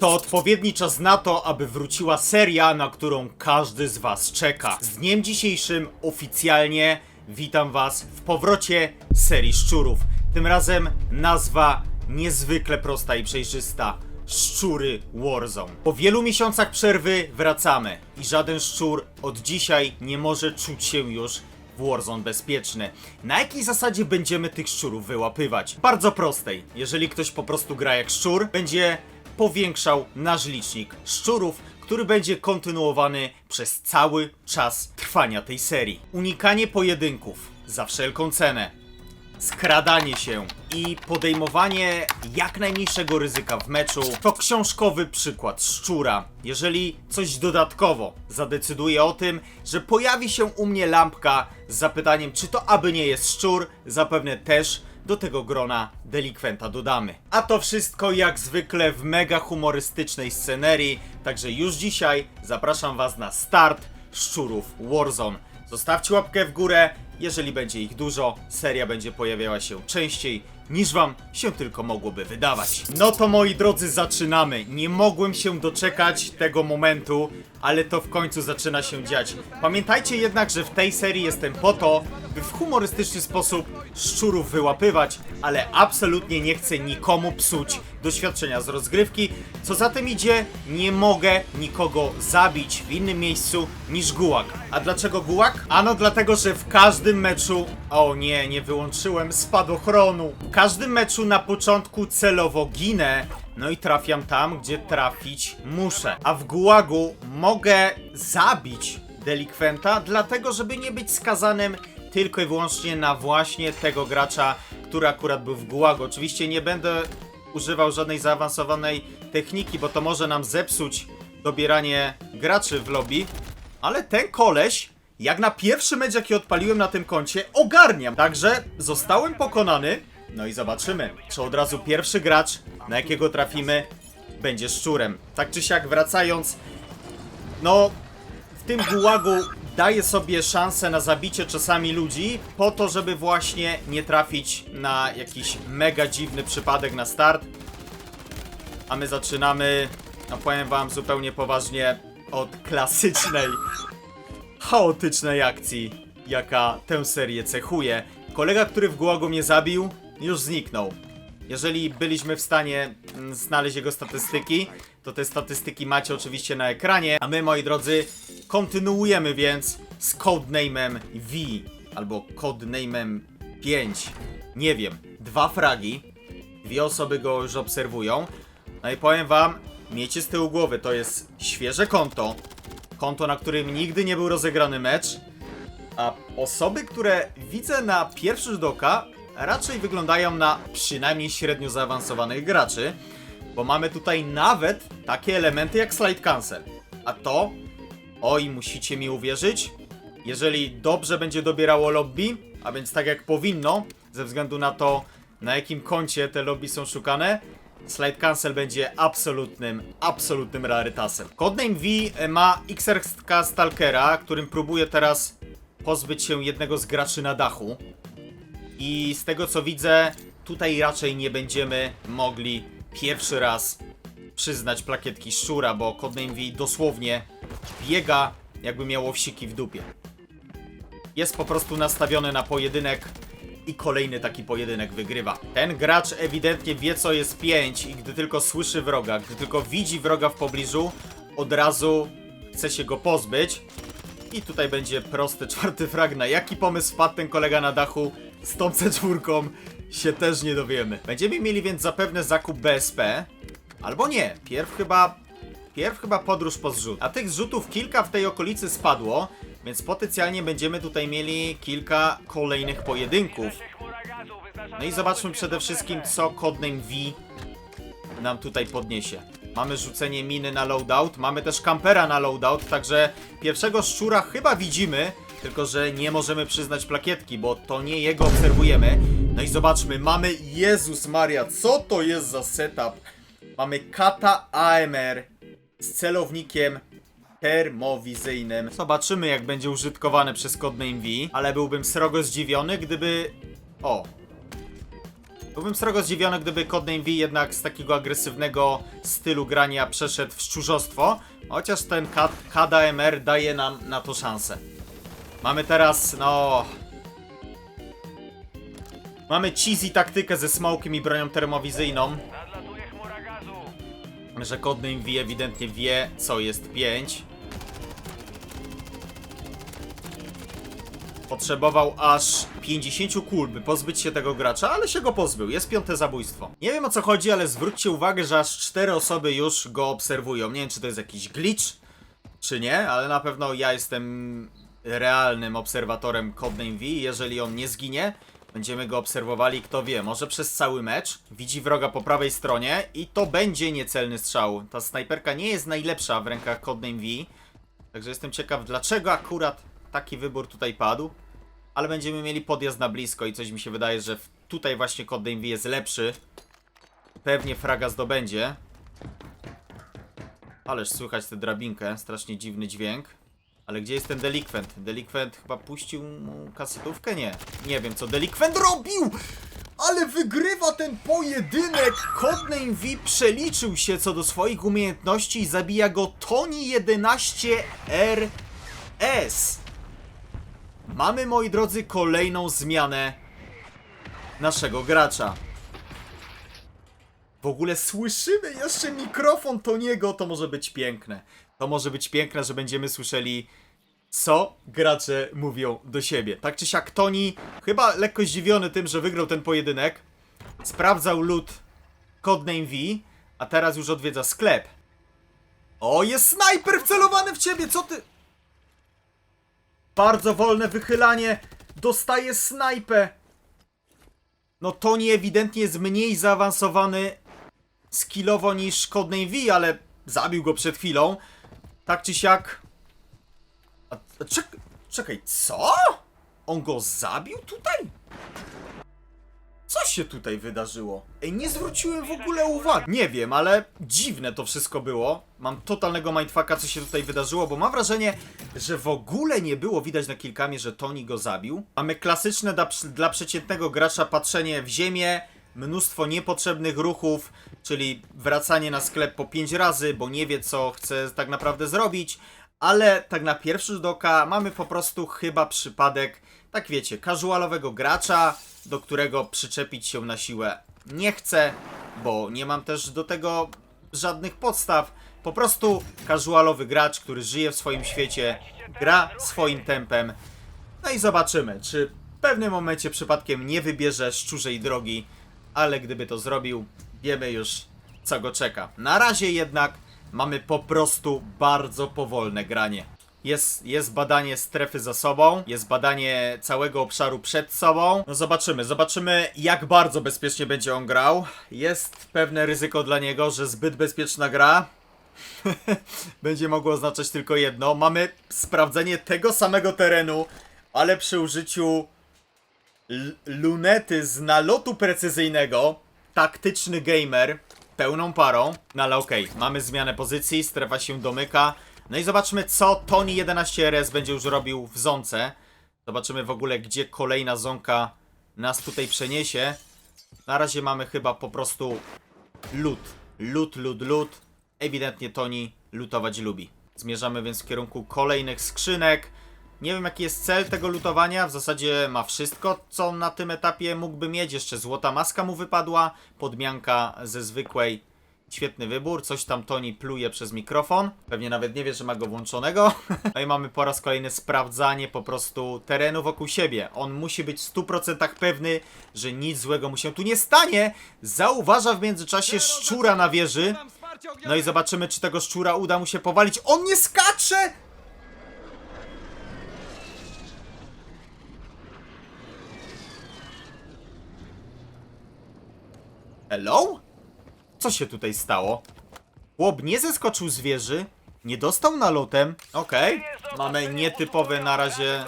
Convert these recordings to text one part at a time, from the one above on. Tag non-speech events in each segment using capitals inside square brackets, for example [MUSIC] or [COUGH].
To odpowiedni czas na to, aby wróciła seria, na którą każdy z Was czeka. Z dniem dzisiejszym oficjalnie witam Was w powrocie serii szczurów. Tym razem nazwa niezwykle prosta i przejrzysta. Szczury Warzone. Po wielu miesiącach przerwy wracamy i żaden szczur od dzisiaj nie może czuć się już w Warzone bezpieczny. Na jakiej zasadzie będziemy tych szczurów wyłapywać? Bardzo prostej. Jeżeli ktoś po prostu gra jak szczur, będzie powiększał nasz licznik szczurów, który będzie kontynuowany przez cały czas trwania tej serii. Unikanie pojedynków za wszelką cenę. Skradanie się i podejmowanie jak najmniejszego ryzyka w meczu to książkowy przykład szczura. Jeżeli coś dodatkowo zadecyduje o tym, że pojawi się u mnie lampka z zapytaniem, czy to aby nie jest szczur, zapewne też do tego grona delikwenta dodamy. A to wszystko jak zwykle w mega humorystycznej scenerii, także już dzisiaj zapraszam Was na start szczurów Warzone. Zostawcie łapkę w górę, jeżeli będzie ich dużo, seria będzie pojawiała się częściej niż wam się tylko mogłoby wydawać. No to moi drodzy, zaczynamy. Nie mogłem się doczekać tego momentu, ale to w końcu zaczyna się dziać. Pamiętajcie jednak, że w tej serii jestem po to, by w humorystyczny sposób szczurów wyłapywać, ale absolutnie nie chcę nikomu psuć doświadczenia z rozgrywki. Co za tym idzie, nie mogę nikogo zabić w innym miejscu niż gułak. A dlaczego gułak? Ano dlatego, że w każdym meczu... O nie, nie wyłączyłem spadochronu. W każdym meczu na początku celowo ginę, no i trafiam tam, gdzie trafić muszę. A w gułagu mogę zabić delikwenta, dlatego żeby nie być skazanym tylko i wyłącznie na właśnie tego gracza, który akurat był w gułagu. Oczywiście nie będę używał żadnej zaawansowanej techniki, bo to może nam zepsuć dobieranie graczy w lobby, ale ten koleś, jak na pierwszy mecz jaki odpaliłem na tym koncie, ogarniam. Także zostałem pokonany. No i zobaczymy, czy od razu pierwszy gracz, na jakiego trafimy, będzie szczurem. Tak czy siak wracając, no w tym gułagu daję sobie szansę na zabicie czasami ludzi, po to, żeby właśnie nie trafić na jakiś mega dziwny przypadek na start. A my zaczynamy, no powiem wam zupełnie poważnie, od klasycznej, chaotycznej akcji, jaka tę serię cechuje. Kolega, który w gułagu mnie zabił, już zniknął. Jeżeli byliśmy w stanie mm, znaleźć jego statystyki, to te statystyki macie oczywiście na ekranie, a my, moi drodzy, kontynuujemy więc z codename'em V, albo codename'em 5. Nie wiem, dwa fragi, dwie osoby go już obserwują. No i powiem wam, miejcie z tyłu głowy, to jest świeże konto, konto, na którym nigdy nie był rozegrany mecz, a osoby, które widzę na pierwszy rzut oka, raczej wyglądają na przynajmniej średnio zaawansowanych graczy, bo mamy tutaj nawet takie elementy jak slide cancel. A to, oj, musicie mi uwierzyć, jeżeli dobrze będzie dobierało lobby, a więc tak jak powinno, ze względu na to, na jakim koncie te lobby są szukane, Slide Cancel będzie absolutnym, absolutnym rarytasem. Codename V ma XRK Stalkera, którym próbuje teraz pozbyć się jednego z graczy na dachu. I z tego co widzę, tutaj raczej nie będziemy mogli pierwszy raz przyznać plakietki szczura, bo Codename V dosłownie biega jakby miało wsiki w dupie. Jest po prostu nastawiony na pojedynek i kolejny taki pojedynek wygrywa. Ten gracz ewidentnie wie co jest 5 i gdy tylko słyszy wroga, gdy tylko widzi wroga w pobliżu, od razu chce się go pozbyć. I tutaj będzie prosty [LAUGHS] czwarty frag. Na jaki pomysł wpadł ten kolega na dachu z tą C4 się też nie dowiemy. Będziemy mieli więc zapewne zakup BSP. Albo nie. Pierw chyba... Pierw chyba podróż po zrzut. A tych zrzutów kilka w tej okolicy spadło, więc potencjalnie będziemy tutaj mieli kilka kolejnych pojedynków. No i zobaczmy przede wszystkim, co Codename V nam tutaj podniesie. Mamy rzucenie miny na loadout, mamy też kampera na loadout, także pierwszego szczura chyba widzimy, tylko że nie możemy przyznać plakietki, bo to nie jego obserwujemy. No i zobaczmy, mamy Jezus Maria, co to jest za setup? Mamy kata AMR z celownikiem termowizyjnym. Zobaczymy jak będzie użytkowany przez Codename V, ale byłbym srogo zdziwiony, gdyby... O, Byłbym srogo zdziwiony, gdyby Codename V jednak z takiego agresywnego stylu grania przeszedł w szczurzostwo, chociaż ten KDMR daje nam na to szansę. Mamy teraz, no... Mamy cheesy taktykę ze smokiem i bronią termowizyjną, że Codename V ewidentnie wie, co jest 5. Potrzebował aż 50 kul, by pozbyć się tego gracza, ale się go pozbył. Jest piąte zabójstwo. Nie wiem o co chodzi, ale zwróćcie uwagę, że aż 4 osoby już go obserwują. Nie wiem, czy to jest jakiś glitch, czy nie, ale na pewno ja jestem realnym obserwatorem Codename V. Jeżeli on nie zginie, będziemy go obserwowali, kto wie, może przez cały mecz. Widzi wroga po prawej stronie i to będzie niecelny strzał. Ta snajperka nie jest najlepsza w rękach Codename V, także jestem ciekaw, dlaczego akurat taki wybór tutaj padł. Ale będziemy mieli podjazd na blisko i coś mi się wydaje, że tutaj właśnie Codename V jest lepszy. Pewnie fraga zdobędzie. Ależ słychać tę drabinkę, strasznie dziwny dźwięk. Ale gdzie jest ten delikwent? Delikwent chyba puścił mu kasetówkę? Nie. Nie wiem co delikwent robił! Ale wygrywa ten pojedynek! Codename V przeliczył się co do swoich umiejętności i zabija go Tony 11RS. Mamy, moi drodzy, kolejną zmianę naszego gracza. W ogóle słyszymy jeszcze mikrofon Toniego, to może być piękne. To może być piękne, że będziemy słyszeli, co gracze mówią do siebie. Tak czy siak, Toni, chyba lekko zdziwiony tym, że wygrał ten pojedynek, sprawdzał lód Codename V, a teraz już odwiedza sklep. O, jest snajper wcelowany w ciebie, co ty... Bardzo wolne wychylanie, dostaje snajpę. No Toni ewidentnie jest mniej zaawansowany skillowo niż Codename V, ale zabił go przed chwilą. Tak czy siak... A, a czek, czekaj, co? On go zabił tutaj? Co się tutaj wydarzyło? Ej, nie zwróciłem w ogóle uwagi. Nie wiem, ale dziwne to wszystko było. Mam totalnego mindfucka, co się tutaj wydarzyło, bo mam wrażenie, że w ogóle nie było widać na kilkamie, że Tony go zabił. Mamy klasyczne dla, dla przeciętnego gracza patrzenie w ziemię, mnóstwo niepotrzebnych ruchów, czyli wracanie na sklep po 5 razy, bo nie wie, co chce tak naprawdę zrobić. Ale tak na pierwszy rzut oka mamy po prostu chyba przypadek, tak wiecie, casualowego gracza, do którego przyczepić się na siłę nie chcę, bo nie mam też do tego żadnych podstaw. Po prostu casualowy gracz, który żyje w swoim świecie, gra swoim tempem. No i zobaczymy, czy w pewnym momencie przypadkiem nie wybierze szczurzej drogi, ale gdyby to zrobił, wiemy już, co go czeka. Na razie jednak mamy po prostu bardzo powolne granie. Jest, jest badanie strefy za sobą, jest badanie całego obszaru przed sobą. No zobaczymy, zobaczymy jak bardzo bezpiecznie będzie on grał. Jest pewne ryzyko dla niego, że zbyt bezpieczna gra [LAUGHS] będzie mogło oznaczać tylko jedno. Mamy sprawdzenie tego samego terenu, ale przy użyciu lunety z nalotu precyzyjnego. Taktyczny gamer, pełną parą. No ale okej, mamy zmianę pozycji, strefa się domyka. No i zobaczmy, co Tony 11RS będzie już robił w zonce. Zobaczymy w ogóle, gdzie kolejna zonka nas tutaj przeniesie. Na razie mamy chyba po prostu lód. Lód, lód, lód. Ewidentnie Tony lutować lubi. Zmierzamy więc w kierunku kolejnych skrzynek. Nie wiem jaki jest cel tego lutowania. W zasadzie ma wszystko, co na tym etapie mógłby mieć. Jeszcze złota maska mu wypadła. Podmianka ze zwykłej. Świetny wybór. Coś tam Tony pluje przez mikrofon. Pewnie nawet nie wie, że ma go włączonego. [LAUGHS] No i mamy po raz kolejny sprawdzanie po prostu terenu wokół siebie. On musi być w 100% pewny, że nic złego mu się tu nie stanie. Zauważa w międzyczasie szczura na wieży. No i zobaczymy, czy tego szczura uda mu się powalić. On nie skacze! Hello? Co się tutaj stało? Chłop nie zeskoczył z wieży, nie dostał nalotem. Okej, mamy nietypowy na razie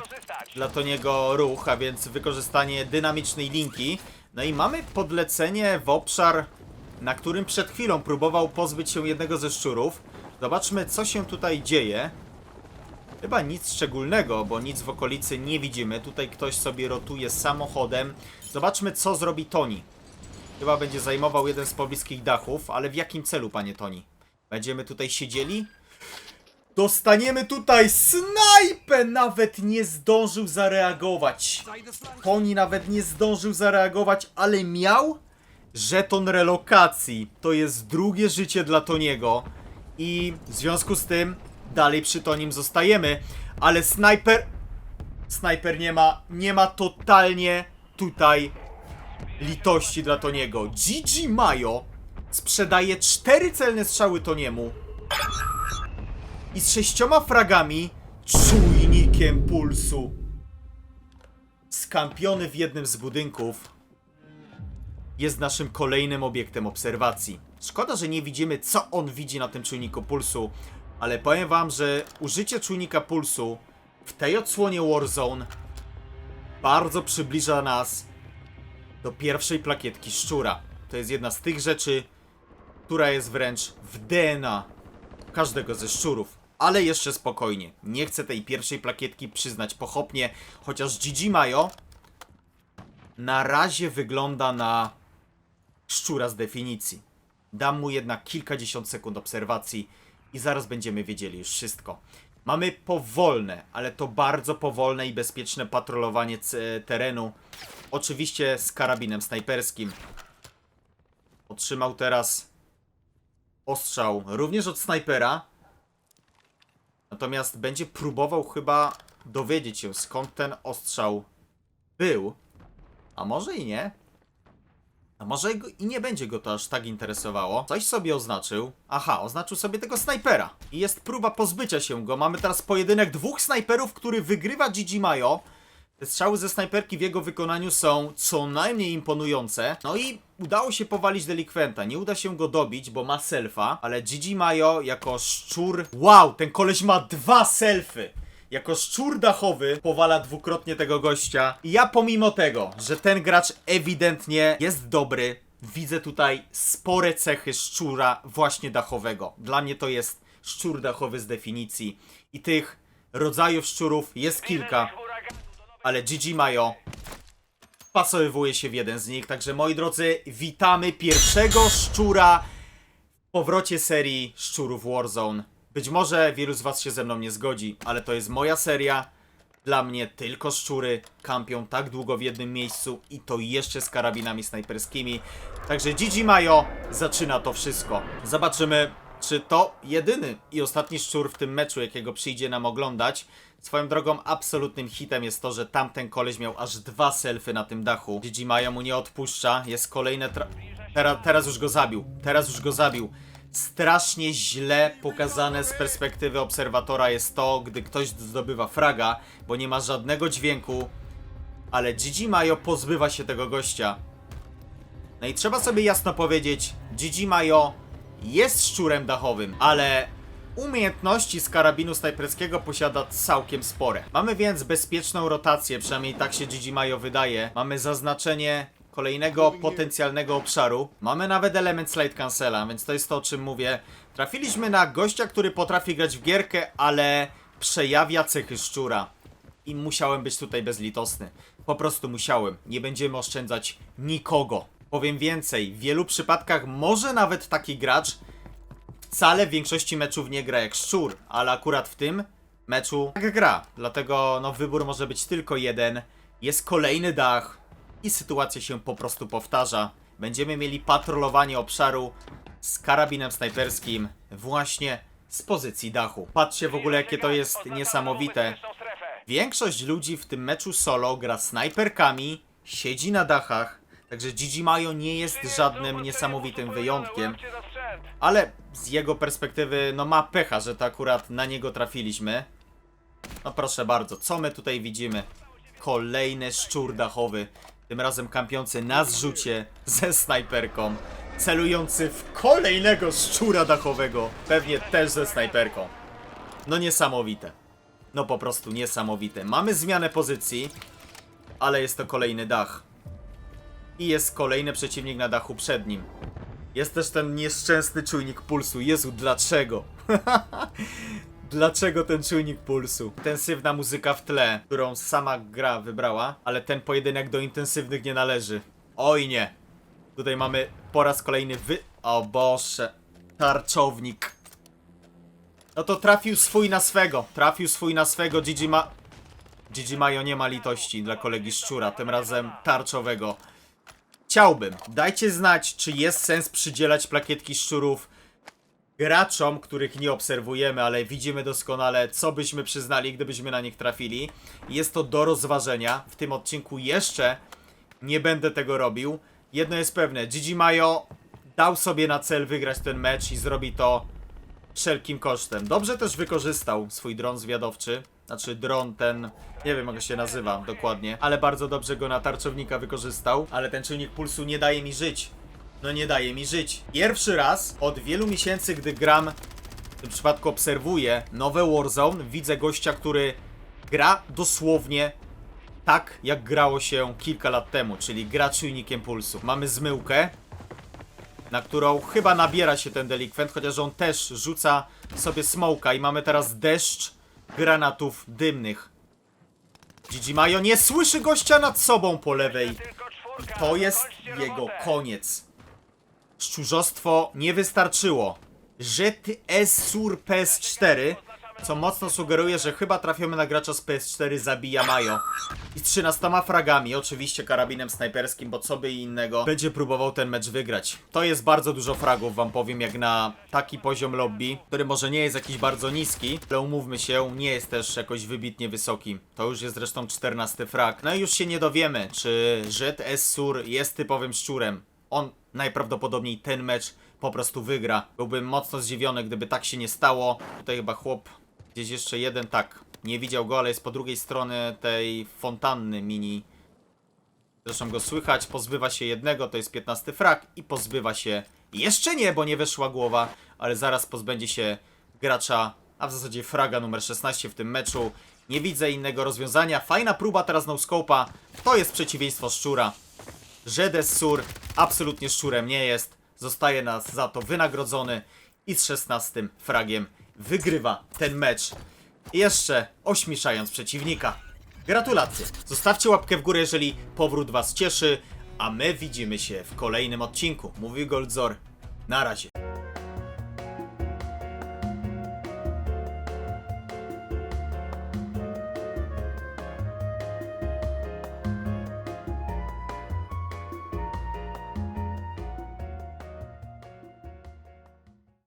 dla Toniego ruch, a więc wykorzystanie dynamicznej linki. No i mamy podlecenie w obszar, na którym przed chwilą próbował pozbyć się jednego ze szczurów. Zobaczmy, co się tutaj dzieje. Chyba nic szczególnego, bo nic w okolicy nie widzimy. Tutaj ktoś sobie rotuje samochodem. Zobaczmy, co zrobi Toni. Chyba będzie zajmował jeden z pobliskich dachów, ale w jakim celu, panie Toni? Będziemy tutaj siedzieli? Dostaniemy tutaj snajpę! Nawet nie zdążył zareagować. Toni nawet nie zdążył zareagować, ale miał żeton relokacji. To jest drugie życie dla Toniego. I w związku z tym dalej przy Tonim zostajemy. Ale snajper... Snajper nie ma, nie ma totalnie tutaj litości dla Toniego. Gigi Mayo sprzedaje cztery celne strzały Toniemu i z sześcioma fragami czujnikiem pulsu. Skampiony w jednym z budynków jest naszym kolejnym obiektem obserwacji. Szkoda, że nie widzimy, co on widzi na tym czujniku pulsu, ale powiem wam, że użycie czujnika pulsu w tej odsłonie Warzone bardzo przybliża nas do pierwszej plakietki szczura. To jest jedna z tych rzeczy, która jest wręcz w DNA każdego ze szczurów. Ale jeszcze spokojnie. Nie chcę tej pierwszej plakietki przyznać pochopnie, chociaż Gigi Mayo na razie wygląda na szczura z definicji. Dam mu jednak kilkadziesiąt sekund obserwacji i zaraz będziemy wiedzieli już wszystko. Mamy powolne, ale to bardzo powolne i bezpieczne patrolowanie terenu. Oczywiście z karabinem snajperskim. Otrzymał teraz ostrzał również od snajpera. Natomiast będzie próbował chyba dowiedzieć się skąd ten ostrzał był. A może i nie? A może i nie będzie go to aż tak interesowało. Coś sobie oznaczył. Aha, oznaczył sobie tego snajpera. I jest próba pozbycia się go. Mamy teraz pojedynek dwóch snajperów, który wygrywa Gigi Mayo. Te strzały ze snajperki w jego wykonaniu są co najmniej imponujące. No i udało się powalić delikwenta. Nie uda się go dobić, bo ma selfa, ale Gigi Mayo jako szczur... Wow, ten koleś ma dwa selfy! Jako szczur dachowy powala dwukrotnie tego gościa. I ja pomimo tego, że ten gracz ewidentnie jest dobry, widzę tutaj spore cechy szczura właśnie dachowego. Dla mnie to jest szczur dachowy z definicji. I tych rodzajów szczurów jest kilka ale Gigi Mayo pasowywuje się w jeden z nich. Także moi drodzy, witamy pierwszego szczura w powrocie serii szczurów Warzone. Być może wielu z was się ze mną nie zgodzi, ale to jest moja seria. Dla mnie tylko szczury kampią tak długo w jednym miejscu i to jeszcze z karabinami snajperskimi. Także Gigi Mayo zaczyna to wszystko. Zobaczymy, czy to jedyny i ostatni szczur w tym meczu, jakiego przyjdzie nam oglądać. Swoją drogą, absolutnym hitem jest to, że tamten koleś miał aż dwa selfy na tym dachu. Gigi Mayo mu nie odpuszcza, jest kolejne tra... Teraz, teraz już go zabił, teraz już go zabił. Strasznie źle pokazane z perspektywy obserwatora jest to, gdy ktoś zdobywa fraga, bo nie ma żadnego dźwięku, ale Gigi Mayo pozbywa się tego gościa. No i trzeba sobie jasno powiedzieć, Gigi Mayo jest szczurem dachowym, ale umiejętności z karabinu snajperskiego posiada całkiem spore. Mamy więc bezpieczną rotację, przynajmniej tak się Gigi Mayo wydaje. Mamy zaznaczenie kolejnego potencjalnego obszaru. Mamy nawet element slide cancela, więc to jest to o czym mówię. Trafiliśmy na gościa, który potrafi grać w gierkę, ale przejawia cechy szczura. I musiałem być tutaj bezlitosny. Po prostu musiałem. Nie będziemy oszczędzać nikogo. Powiem więcej, w wielu przypadkach może nawet taki gracz wcale w większości meczów nie gra jak szczur, ale akurat w tym meczu tak gra. Dlatego no wybór może być tylko jeden. Jest kolejny dach i sytuacja się po prostu powtarza. Będziemy mieli patrolowanie obszaru z karabinem snajperskim właśnie z pozycji dachu. Patrzcie w ogóle jakie to jest niesamowite. Większość ludzi w tym meczu solo gra snajperkami, siedzi na dachach, także Gigi Mayo nie jest żadnym niesamowitym wyjątkiem, ale z jego perspektywy no ma pecha, że to akurat na niego trafiliśmy. No proszę bardzo, co my tutaj widzimy? Kolejny szczur dachowy, tym razem kampiący na zrzucie ze snajperką, celujący w kolejnego szczura dachowego, pewnie też ze snajperką. No niesamowite. No po prostu niesamowite. Mamy zmianę pozycji, ale jest to kolejny dach. I jest kolejny przeciwnik na dachu przed nim. Jest też ten nieszczęsny czujnik pulsu. Jezu, dlaczego? [LAUGHS] dlaczego ten czujnik pulsu? Intensywna muzyka w tle, którą sama gra wybrała, ale ten pojedynek do intensywnych nie należy. Oj nie. Tutaj mamy po raz kolejny wy... O Boże. Tarczownik. No to trafił swój na swego. Trafił swój na swego. Gigi ma... Gigi Majo nie ma litości dla kolegi Szczura. Tym razem tarczowego. Chciałbym. Dajcie znać, czy jest sens przydzielać plakietki szczurów graczom, których nie obserwujemy, ale widzimy doskonale, co byśmy przyznali, gdybyśmy na nich trafili. Jest to do rozważenia. W tym odcinku jeszcze nie będę tego robił. Jedno jest pewne, Gigi Mayo dał sobie na cel wygrać ten mecz i zrobi to wszelkim kosztem. Dobrze też wykorzystał swój dron zwiadowczy. Znaczy dron ten, nie wiem jak go się nazywa dokładnie, ale bardzo dobrze go na tarczownika wykorzystał. Ale ten czujnik pulsu nie daje mi żyć. No nie daje mi żyć. Pierwszy raz od wielu miesięcy, gdy gram, w tym przypadku obserwuję nowe Warzone, widzę gościa, który gra dosłownie tak, jak grało się kilka lat temu, czyli gra czujnikiem pulsu. Mamy zmyłkę, na którą chyba nabiera się ten delikwent, chociaż on też rzuca sobie smoka i mamy teraz deszcz granatów dymnych. Gigi Majo nie słyszy gościa nad sobą po lewej. I to jest jego koniec. Szczurzostwo nie wystarczyło. Jet S sur PS4, co mocno sugeruje, że chyba trafiamy na gracza z PS4 zabija Majo. I z 13 fragami, oczywiście karabinem snajperskim, bo co by innego, będzie próbował ten mecz wygrać. To jest bardzo dużo fragów, wam powiem, jak na taki poziom lobby, który może nie jest jakiś bardzo niski, ale umówmy się, nie jest też jakoś wybitnie wysoki. To już jest zresztą 14 frag. No i już się nie dowiemy, czy Jet S sur jest typowym szczurem. On najprawdopodobniej ten mecz po prostu wygra. Byłbym mocno zdziwiony, gdyby tak się nie stało. Tutaj chyba chłop, gdzieś jeszcze jeden, tak, nie widział go, ale jest po drugiej stronie tej fontanny mini. Zresztą go słychać, pozbywa się jednego, to jest 15 frak i pozbywa się jeszcze nie, bo nie weszła głowa, ale zaraz pozbędzie się gracza, a w zasadzie fraga numer 16 w tym meczu. Nie widzę innego rozwiązania. Fajna próba teraz no scope'a. To jest przeciwieństwo szczura. Żedes Sur absolutnie szczurem nie jest. Zostaje nas za to wynagrodzony i z 16 fragiem wygrywa ten mecz. Jeszcze ośmieszając przeciwnika. Gratulacje. Zostawcie łapkę w górę, jeżeli powrót Was cieszy, a my widzimy się w kolejnym odcinku. Mówi Goldzor. Na razie.